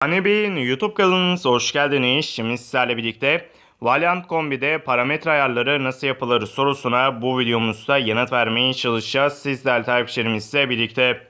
Hani Bey'in YouTube kanalınıza hoş geldiniz. Şimdi sizlerle birlikte Valiant Kombi'de parametre ayarları nasıl yapılır sorusuna bu videomuzda yanıt vermeye çalışacağız. Sizler takipçilerimizle birlikte.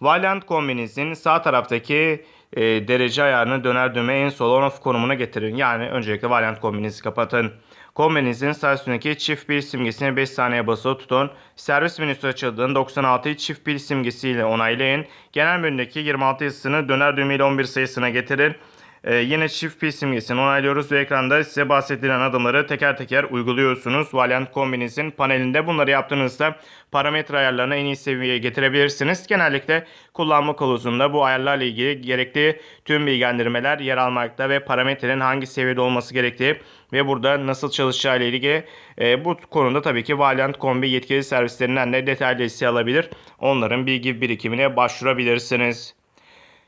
Valiant Kombi'nizin sağ taraftaki e, derece ayarını döner düğme en sol on off konumuna getirin. Yani öncelikle Valiant Kombinizi kapatın. Kombinizin sağ üstündeki çift pil simgesini 5 saniye basılı tutun. Servis menüsü açıldığında 96'yı çift pil simgesiyle onaylayın. Genel menüdeki 26 yazısını döner düğmeyle 11 sayısına getirin. Ee, yine çift pil simgesini onaylıyoruz ve ekranda size bahsedilen adımları teker teker uyguluyorsunuz. Valiant kombinizin panelinde bunları yaptığınızda parametre ayarlarını en iyi seviyeye getirebilirsiniz. Genellikle kullanma kılavuzunda bu ayarlarla ilgili gerekli tüm bilgilendirmeler yer almakta ve parametrenin hangi seviyede olması gerektiği ve burada nasıl çalışacağı ile ilgili e, bu konuda tabii ki Valiant Kombi yetkili servislerinden de detaylı liste alabilir. Onların bilgi birikimine başvurabilirsiniz.